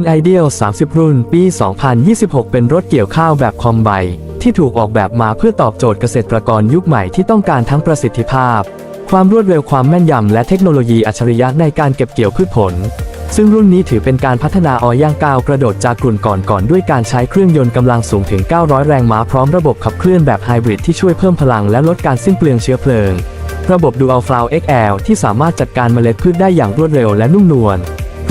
n Ideal 30 รุ่น ปี 2026 เป็นรถเกี่ยวข้าวแบบคอมไบที่ถูกออกแบบมาเพื่อตอบโจทย์เกษตรกรยุคใหม่ที่ต้องการทั้งประสิทธิภาพ ความรวดเร็วความแม่นยำและเทคโนโลยีอัจฉริยะในการเก็บเกี่ยวพืชผล ซึ่งรุ่นนี้ถือเป็นการพัฒนาออย่างก้าวกระโดดจากกลุ่นก่อนก่อนด้วยการใช้เครื่องยนต์กำลังสูงถึง 900 แรงม้าพร้อมระบบขับเคลื่อนแบบไฮบริดที่ช่วยเพิ่มพลังและลดการสิ้นเปลืองเชื้อเพลิง ระบบ Dual Flow XL ที่สามารถจัดการเมล็ดพืชได้อย่างรวดเร็วและนุ่มนวล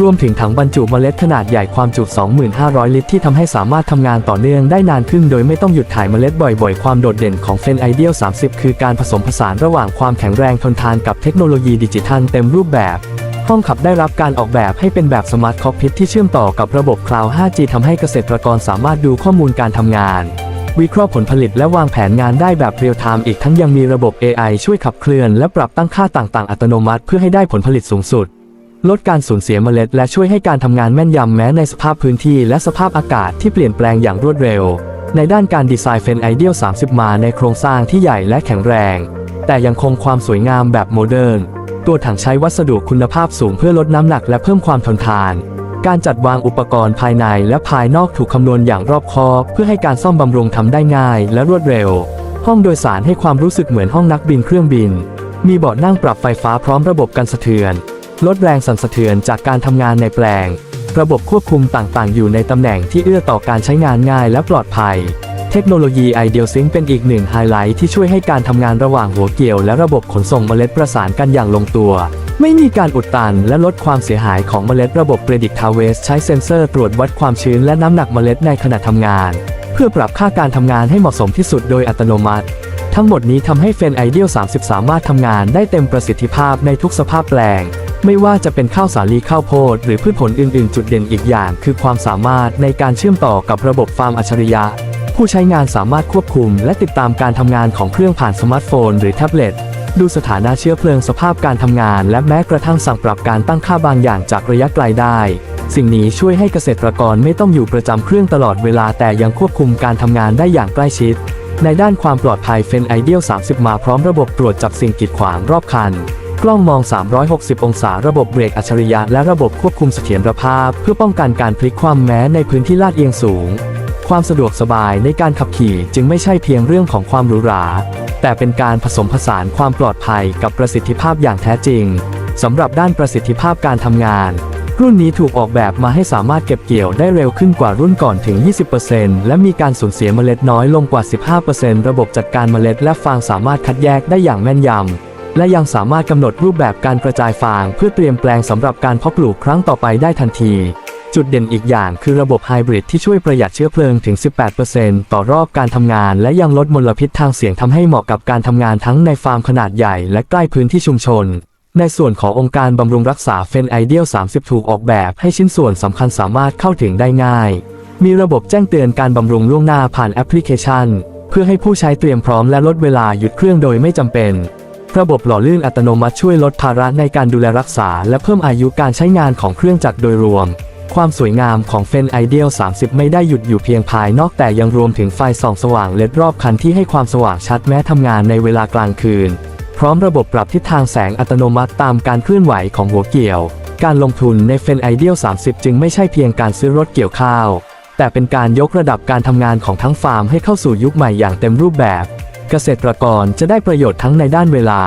รวมถึงถังบรรจุเมล็ดขนาดใหญ่ความจุ 25,000 ลิตร ที่ทำให้สามารถทำงานต่อเนื่องได้นานขึ้นโดยไม่ต้องหยุดถ่ายเมล็ดบ่อยๆ ความโดดเด่นของ f e n Ideal 30 คือการผสมผสานระหว่างความแข็งแรงทนทานกับเทคโนโลยีดิจิทัลเต็มรูปแบบห้องขับได้รับการออกแบบให้เป็นแบบสมาร์ทคอกพิทที่เชื่อมต่อกับระบบคลาวด์ 5G ทำให้เกษตรกรสามารถดูข้อมูลการทำงาน วิเคราะห์ผลผลิตและวางแผนงานได้แบบเรียลไทม์อีกทั้งยังมีระบบ AI ช่วยขับเคลื่อนและปรับตั้งค่าต่างๆ อัตโนมัติเพื่อให้ได้ผลผลิตสูงสุด ลดการสูญเสียเมล็ด และช่วยให้การทำงานแม่นยำแม้ในสภาพพื้นที่และสภาพอากาศที่เปลี่ยนแปลงอย่างรวดเร็ว ในด้านการดีไซน์เฟนไอเดียล30 มาในโครงสร้างที่ใหญ่และแข็งแรง แต่ยังคงความสวยงามแบบโมเดิร์นตัวถังใช้วัสดุคุณภาพสูงเพื่อลดน้ำหนักและเพิ่มความทนทาน การจัดวางอุปกรณ์ภายในและภายนอกถูกคำนวณอย่างรอบคอบเพื่อให้การซ่อมบำรุงทำได้ง่ายและรวดเร็ว ห้องโดยสารให้ความรู้สึกเหมือนห้องนักบินเครื่องบิน มีเบาะนั่งปรับไฟฟ้าพร้อมระบบกันสะเทือน ลดแรงสั่นสะเทือนจากการทำงานในแปลง ระบบควบคุมต่างๆ อยู่ในตำแหน่งที่เอื้อต่อการใช้งานง่ายและปลอดภัย เทคโนโลยี Ideal Sync เป็นอีกหนึ่งไฮไลท์ที่ช่วยให้การทำงานระหว่างหัวเกี่ยวและระบบขนส่งเมล็ดประสานกันอย่างลงตัว ไม่มีการอุดตันและลดความเสียหายของเมล็ดระบบ Predict Harvest ใช้เซ็นเซอร์ตรวจวัดความชื้นและน้ำหนักเมล็ดในขณะทำงาน เพื่อปรับค่าการทำงานให้เหมาะสมที่สุดโดยอัตโนมัติทั้งหมดนี้ทำให้เฟนไอเดียล30 สามารถทำงานได้เต็มประสิทธิภาพในทุกสภาพแปลง ไม่ว่าจะเป็นข้าวสาลีข้าวโพดหรือพืชผลอื่นๆ จุดเด่นอีกอย่าง คือความสามารถในการเชื่อมต่อกับระบบฟาร์มอัจฉริยะ ผู้ใช้งานสามารถควบคุม และติดตามการทำงานของเครื่องผ่านสมาร์ทโฟน หรือแท็บเล็ตดูสถานะเชื้อเพลิงสภาพการทำงาน และแม้กระทั่งสั่งปรับการตั้งค่าบางอย่างจากระยะไกลได้ สิ่งนี้ช่วยให้เกษตรกรไม่ต้องอยู่ประจำเครื่องตลอดเวลาแต่ยังควบคุมการทำงานได้อย่างใกล้ชิด ในด้านความปลอดภัยเฟนไอเดียล30 มาพร้อมระบบตรวจจับสิ่งกีดขวางรอบคัน กล้องมอง 360 องศา ระบบเบรกอัจฉริยะและระบบควบคุมเสถียรภาพ เพื่อป้องกันการพลิกคว่ำแม้ในพื้นที่ลาดเอียงสูง ความสะดวกสบายในการขับขี่จึงไม่ใช่เพียงเรื่องของความหรูหรา แต่เป็นการผสมผสานความปลอดภัยกับประสิทธิภาพอย่างแท้จริงสำหรับด้านประสิทธิภาพการทำงาน รุ่นนี้ถูกออกแบบมาให้สามารถเก็บเกี่ยวได้เร็วขึ้นกว่ารุ่นก่อนถึง 20%และมีการสูญเสียเมล็ดน้อยลงกว่า 15%ระบบจัดการเมล็ดและฟางสามารถคัดแยกได้อย่างแม่นยำ และยังสามารถกำหนดรูปแบบการกระจายฟางเพื่อเตรียมแปลงสำหรับการเพาะปลูกครั้งต่อไปได้ทันที จุดเด่นอีกอย่างคือระบบไฮบริดที่ช่วยประหยัดเชื้อเพลิงถึง 18%ต่อรอบการทำงาน และยังลดมลพิษทางเสียงทำให้เหมาะกับการทำงานทั้งในฟาร์มขนาดใหญ่และใกล้พื้นที่ชุมชน ในส่วนขององค์การบำรุงรักษาเฟนไอเดียล30 ถูกออกแบบให้ชิ้นส่วนสำคัญสามารถเข้าถึงได้ง่าย มีระบบแจ้งเตือนการบำรุงล่วงหน้าผ่านแอปพลิเคชัน เพื่อให้ผู้ใช้เตรียมพร้อมและลดเวลาหยุดเครื่องโดยไม่จำเป็น ระบบหล่อลื่นอัตโนมัติช่วยลดภาระในการดูแลรักษา และเพิ่มอายุการใช้งานของเครื่องจักรโดยรวม ความสวยงามของเฟนไอเดียล30 ไม่ได้หยุดอยู่เพียงภายนอกแต่ยังรวมถึงไฟส่องสว่างเล็ดรอบคันที่ให้ความสว่างชัดแม้ทำงานในเวลากลางคืน พร้อมระบบปรับทิศทางแสงอัตโนมัติตามการเคลื่อนไหวของหัวเกี่ยว การลงทุนในเฟนไอเดียล30 จึงไม่ใช่เพียงการซื้อรถเกี่ยวข้าว แต่เป็นการยกระดับการทำงานของทั้งฟาร์มให้เข้าสู่ยุคใหม่อย่างเต็มรูปแบบ เกษตรกรจะได้ประโยชน์ทั้งในด้านเวลา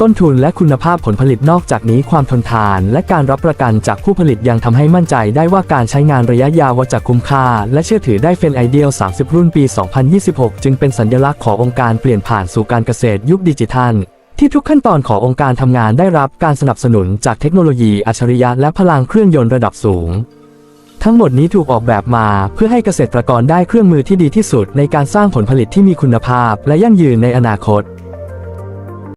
ต้นทุนและคุณภาพผลผลิตนอกจากนี้ความทนทาน และการรับประกันจากผู้ผลิตยังทำให้มั่นใจได้ว่าการใช้งานระยะยาวจะคุ้มค่า และเชื่อถือได้เฟนไอเดียล30 รุ่นปี 2026 จึงเป็นสัญลักษณ์ขององค์การเปลี่ยนผ่านสู่การเกษตรยุคดิจิทัลที่ทุกขั้นตอนขององค์การทำงานได้รับการสนับสนุนจากเทคโนโลยีอัจฉริยะและพลังเครื่องยนต์ระดับสูง ทั้งหมดนี้ถูกออกแบบมาเพื่อให้เกษตรกรได้เครื่องมือที่ดีที่สุดในการสร้างผลผลิตที่มีคุณภาพ และยั่งยืนในอนาคต